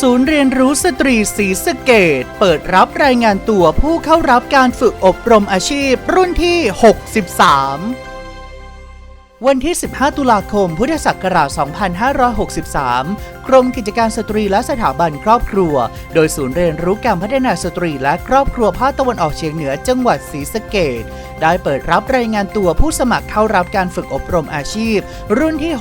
ศูนย์เรียนรู้สตรีศรีสะเกดเปิดรับรายงานตัวผู้เข้ารับการฝึกอบรมอาชีพรุ่นที่ 63 วันที่ 15 ตุลาคม พุทธศักราช 2563 กรมกิจการสตรีและสถาบันครอบครัว โดยศูนย์เรียนรู้การพัฒนาสตรีและครอบครัวภาคตะวันออกเฉียงเหนือจังหวัดศรีสะเกดได้เปิดรับรายงานตัวผู้สมัครเข้ารับการฝึกอบรมอาชีพ รุ่นที่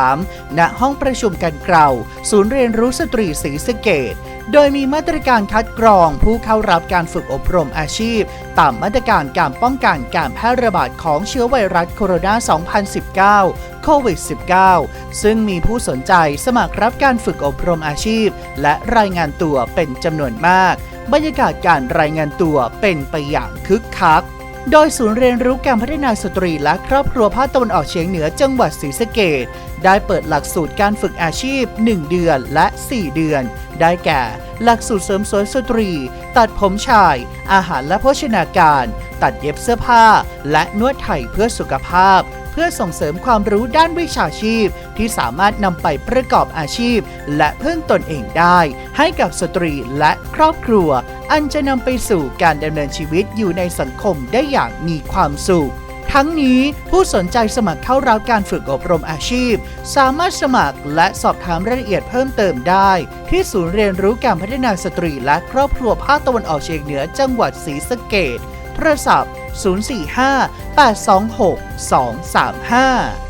63 ณ ห้องประชุมกันเกลาศูนย์เรียนรู้สตรีศรีสะเกดโดยมีมาตรการคัดกรองผู้เข้ารับการฝึกอบรมอาชีพ ตามมาตรการการป้องกันการแพร่ระบาดของเชื้อไวรัสโคโรนา 2019 โควิด -19 ซึ่งมีผู้สนใจสมัครรับการฝึกอบรมอาชีพ และรายงานตัวเป็นจำนวนมาก บรรยากาศการรายงานตัวเป็นไปอย่างคึกคักโดยศูนย์เรียนรู้การพัฒนาสตรีและครอบครัวภาคตะวันออกเฉียงเหนือจังหวัดศรีสะเกดได้เปิดหลักสูตรการฝึกอาชีพ 1 เดือนและ 4 เดือน ได้แก่ หลักสูตรเสริมสวยสตรี ตัดผมชาย อาหารและโภชนาการ ตัดเย็บเสื้อผ้า และนวดไทยเพื่อสุขภาพ พื่อส่งเสริมความรู้ด้านวิชาชีพ ที่สามารถนำไปประกอบอาชีพ และเพึ่งตนเองได้ ให้กับสตรีและครอบครัว อันจะนำไปสู่การดำเนินชีวิตอยู่ในสังคมได้อย่างมีความสุขทั้งนี้ผู้สนใจสมัครเข้ารับการฝึกอบรมอาชีพ สามารถสมัครและสอบถามรายละเอียดเพิ่มเติมได้ ที่ศูนย์เรียนรู้การพัฒนาสตรีและครอบครัวภาคตะวันออกเฉียงเหนือจังหวัดศรีสะเกด โทรศัพท์ 045 826 235